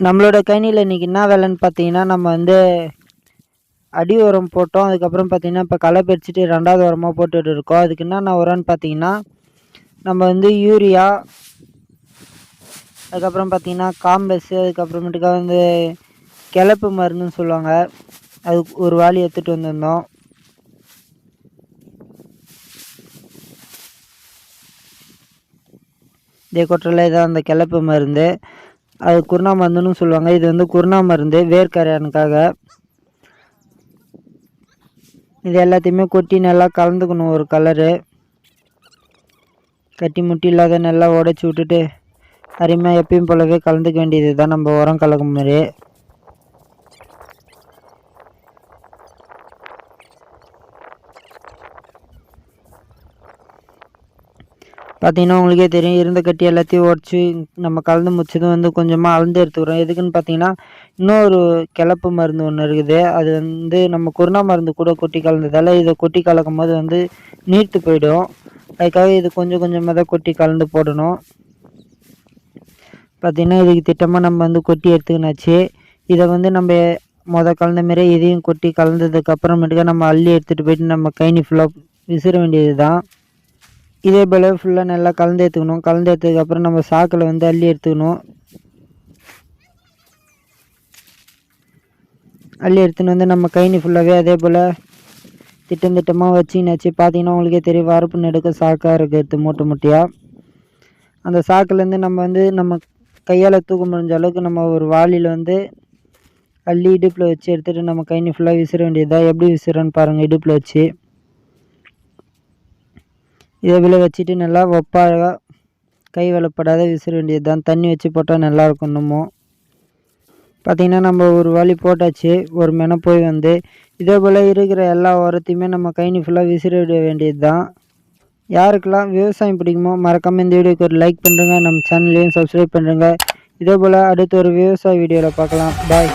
நம்மளோட கழனியில் இன்றைக்கி என்ன வேலைன்னு பார்த்தீங்கன்னா நம்ம வந்து அடி உரம் போட்டோம். அதுக்கப்புறம் பார்த்திங்கன்னா இப்போ களை பறிச்சுட்டு ரெண்டாவது உரமாக போட்டுட்டு இருக்கோம். அதுக்கு என்னென்ன உரம்னு பார்த்தீங்கன்னா நம்ம வந்து யூரியா அதுக்கப்புறம் பார்த்திங்கன்னா காம்பஸ்ஸு அதுக்கப்புறமேட்டுக்கா வந்து கிளப்பு மருந்துன்னு சொல்லுவாங்க. அது ஒரு வாளி எடுத்துகிட்டு வந்திருந்தோம். இதே கொட்டரில் இதான் அந்த கிளப்பு மருந்து. அது குருணா மருந்துன்னு சொல்லுவாங்க. இது வந்து குருணா மருந்து வேர்க்கரையானுக்காக. இது எல்லாத்தையுமே கொட்டி நல்லா கலந்துக்கணும். ஒரு கலரு. கட்டி முட்டி இல்லாத நல்லா உடச்சி விட்டுட்டு அருமையாக எப்பயும் போலவே கலந்துக்க வேண்டியது தான் நம்ம உரம் கலக்கும் மாதிரி பார்த்தீங்கன்னா உங்களுக்கே தெரியும் இருந்த கட்டி எல்லாத்தையும் உடச்சி நம்ம கலந்து முடிச்சதும் வந்து கொஞ்சமாக அளந்து எடுத்துக்கிறோம் எதுக்குன்னு பார்த்தீங்கன்னா இன்னொரு கிளப்பு மருந்து ஒன்று இருக்குது. அது வந்து நம்ம கொரோனா மருந்து கூட கொட்டி கலந்ததால் இதை கொட்டி கலக்கும் போது வந்து நீர்த்து போயிடும். அதுக்காக இது கொஞ்சம் கொஞ்சமாக தான் கொட்டி கலந்து போடணும். பார்த்திங்கன்னா இதுக்கு திட்டமாக நம்ம வந்து கொட்டி எடுத்துக்கினாச்சு. இதை வந்து நம்ம மொத கலந்த மாரி இதையும் கொட்டி கலந்ததுக்கு அப்புறமேட்டுக்கா நம்ம அள்ளி எடுத்துகிட்டு போயிட்டு நம்ம கைனி ஃபுல்லாக விசிற வேண்டியது தான் இதே போல் ஃபுல்லாக நல்லா கலந்து எடுத்துக்கணும். கலந்து எடுத்ததுக்கப்புறம் நம்ம சாக்கில் வந்து அள்ளி எடுத்துக்கணும். அள்ளி எடுத்துன்னு வந்து நம்ம கைனி ஃபுல்லாகவே அதே போல் திட்டம் திட்டமாக வச்சுக்கினாச்சு பார்த்தீங்கன்னா உங்களுக்கே தெரியும் வரப்பு நெடுக்க சாக்காக இருக்கிறது மூட்டை மூட்டையாக அந்த சாக்குலேருந்து நம்ம வந்து நம்ம கையால் தூக்க முடிஞ்ச அளவுக்கு நம்ம ஒரு வாளியில் வந்து அள்ளி இடுப்பில் வச்சு எடுத்துகிட்டு நம்ம கைனி ஃபுல்லாக விசிற வேண்டியதாக எப்படி விசிறன்னு பாருங்கள் இடுப்பில் வச்சு. இதே போல் வச்சுட்டு நல்லா ஒப்பாக கை வளப்படாத விசிற வேண்டியது தான் தண்ணி வச்சு போட்டால் நல்லாயிருக்கும் இன்னமும் பார்த்திங்கன்னா நம்ம ஒரு வழி போட்டாச்சு ஒரு மென போய் வந்து இதே போல் இருக்கிற எல்லா உரத்தையுமே நம்ம கைனி ஃபுல்லாக விசிற விட வேண்டியது தான் யாருக்கெல்லாம் விவசாயம் பிடிக்குமோ மறக்காமல் இந்த வீடியோக்கு ஒரு லைக் பண்ணுறேங்க நம்ம சேனல்லையும் சப்ஸ்கிரைப் பண்ணுறேங்க இதே போல் அடுத்த ஒரு விவசாய வீடியோவில் பார்க்கலாம். பாய்